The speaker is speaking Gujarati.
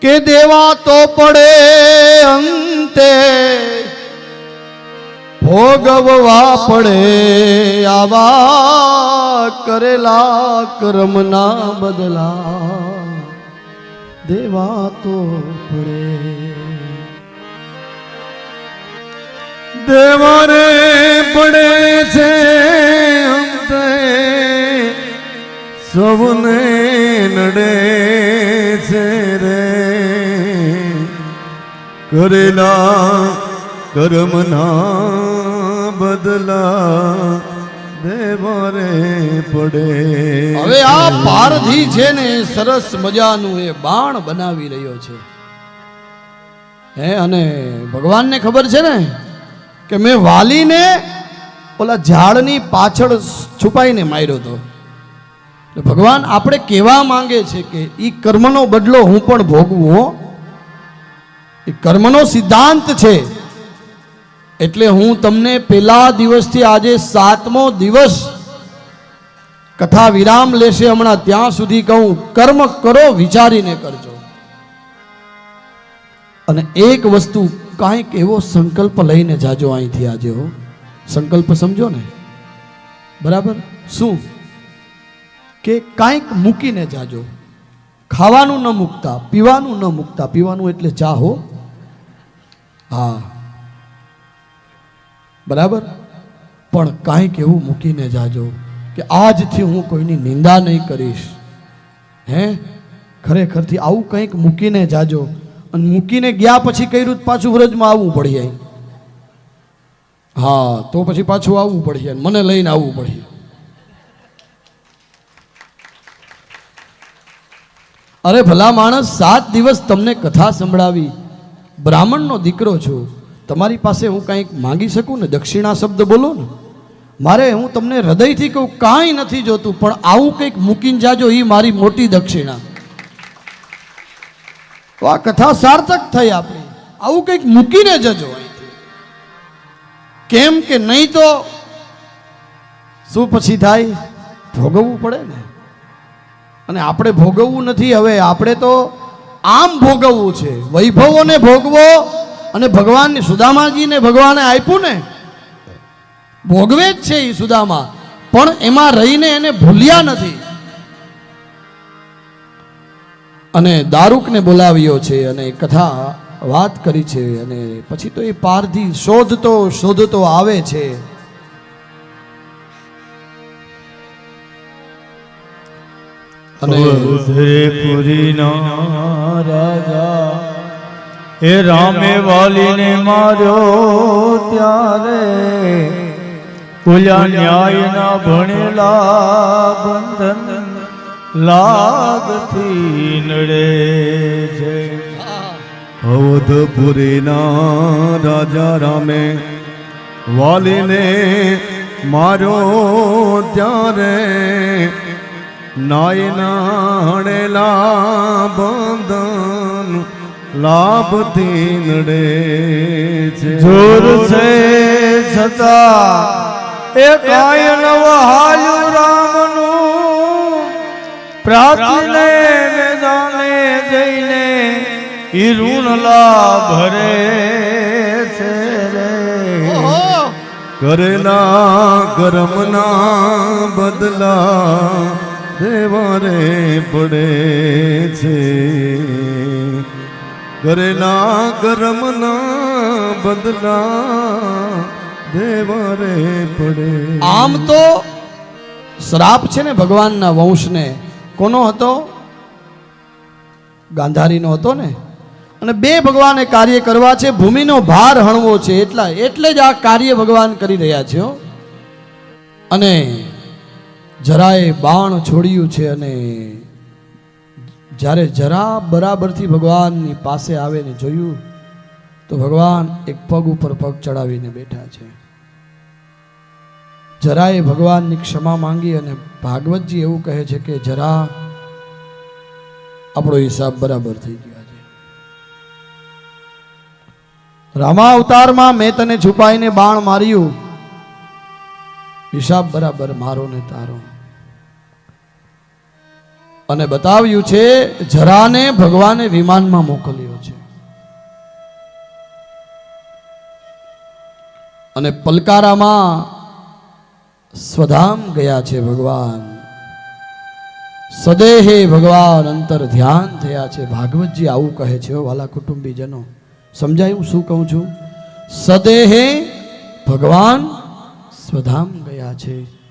કે દેવા તો પડે અંતે, ભોગવવા પડે આવા કરેલા કર્મના બદલા. દેવા તો પડે. દેવાને પડે છે અંતે, સૌને નડે છે રે. કરેલા, કર્મના બદલા દેવારે પડે. હવે આ પારધી છે ને સરસ મજાનું એ બાણ બનાવી રહ્યો છે. હે, અને ભગવાનને ખબર છે ને કે મેં વાલીને ઓલા ઝાડની પાછળ છુપાઈને માર્યો હતો ભગવાન આપણે કહેવા માંગે છે કે એ કર્મનો બદલો હું પણ ભોગવું, હો. એ કર્મનો સિદ્ધાંત છે. એટલે હું તમને પેલા દિવસથી આજે સાતમો દિવસ કથા વિરામ લેશે હમણાં ત્યાં સુધી કહું, કર્મ કરો વિચારીને કરજો. અને એક વસ્તુ કાંઈક એવો સંકલ્પ લઈને જાજો અહીંથી આજે હો. સંકલ્પ સમજો ને. બરાબર? શું? કે કાંઈક મૂકીને જાજો. ખાવાનું ન મૂકતા, પીવાનું ન મૂકતા, પીવાનું એટલે ચા હો. હા. બરાબર? પણ કાંઈક એવું મૂકીને જાજો કે આજથી હું કોઈની નિંદા નહીં કરીશ. હે? ખરેખરથી આવું કંઈક મૂકીને જાજો. અને મૂકીને ગયા પછી કર્યું તો પાછું વ્રજમાં આવવું પડી? જાય હા, તો પછી પાછું આવવું પડશે મને લઈને આવવું પડશે. અરે ભલા માણસ, સાત દિવસ તમને કથા સંભળાવી. બ્રાહ્મણનો દીકરો છું, તમારી પાસે હું કંઈક માંગી શકું ને? દક્ષિણા શબ્દ બોલો ને. મારે હું તમને હૃદયથી કહું, કાંઈ નથી જોતું, પણ આવું કંઈક મૂકીને જાજો એ મારી મોટી દક્ષિણા. તો આ કથા સાર્થક થઈ આપણી. આવું કંઈક મૂકીને જજો કેમ કે નહીં તો શું પછી થાય? ભોગવવું પડે ને. અને આપણે ભોગવવું નથી, હવે આપણે તો આમ ભોગવવું છે. વૈભવોને ભોગવો અને ભગવાનને સુદામાજીને ભગવાને આપ્યું ને, ભોગવે જ છે એ સુદામા. પણ એમાં રહીને એને ભૂલ્યા નથી. અને દારૂકને બોલાવ્યો છે અને કથા વાત કરી છે અને પછી તો એ પારધી શોધતો શોધતો આવે છે. અને પુરીના રાજા. એ રામે વાલીને માર્યો ત્યારે. ઓલા ન્યાયના ભણેલા બંધન લાગથી નડે છે. અવધપુરીના રાજા રામે વાલીને માર્યો ત્યારે. નાયના હણેલા લાભ લાભથી નડે છે. જોર છે છતાં એ કાય નવ હાલ્યું રામનું. પ્રાચીને મેદાને જઈને ઈ ઋણ લાભ ભરે છે રે. ઓહો! કરેલા કર્મના બદલા દેવારે પડે છે. ઘરેના કર્મના બદલા દેવાને પડે. આમ તો શ્રાપ છે ને ભગવાનના વંશને. કોનો હતો? ગાંધારીનો હતો ને. અને બે ભગવાને કાર્ય કરવા છે, ભૂમિનો ભાર હણવો છે, એટલા એટલે જ આ કાર્ય ભગવાન કરી રહ્યા છે અને જરાએ બાણ છોડ્યું છે અને જ્યારે જરા બરાબરથી ભગવાનની પાસે આવે ને જોયું, તો ભગવાન એક પગ ઉપર પગ ચડાવીને બેઠા છે. જરાએ ભગવાનની ક્ષમા માંગી અને ભાગવતજી એવું કહે છે કે જરા આપણો હિસાબ બરાબર થઈ ગયો છે રામા અવતારમાં મેં તને છુપાઈને બાણ માર્યું હિસાબ બરાબર, મારો ને તારો. અને બતાવ્યું છે, જરાને ભગવાને વિમાનમાં મોકલ્યો છે. અને પલકારામાં સ્વધામ ગયા છે ભગવાન. સદેહે ભગવાન અંતર ધ્યાન થયા છે. ભાગવતજી આવું કહે છે વાલા કુટુંબીજનો. સમજાયું શું કહું છું? સદેહે ભગવાન સ્વધામ ગયા છે.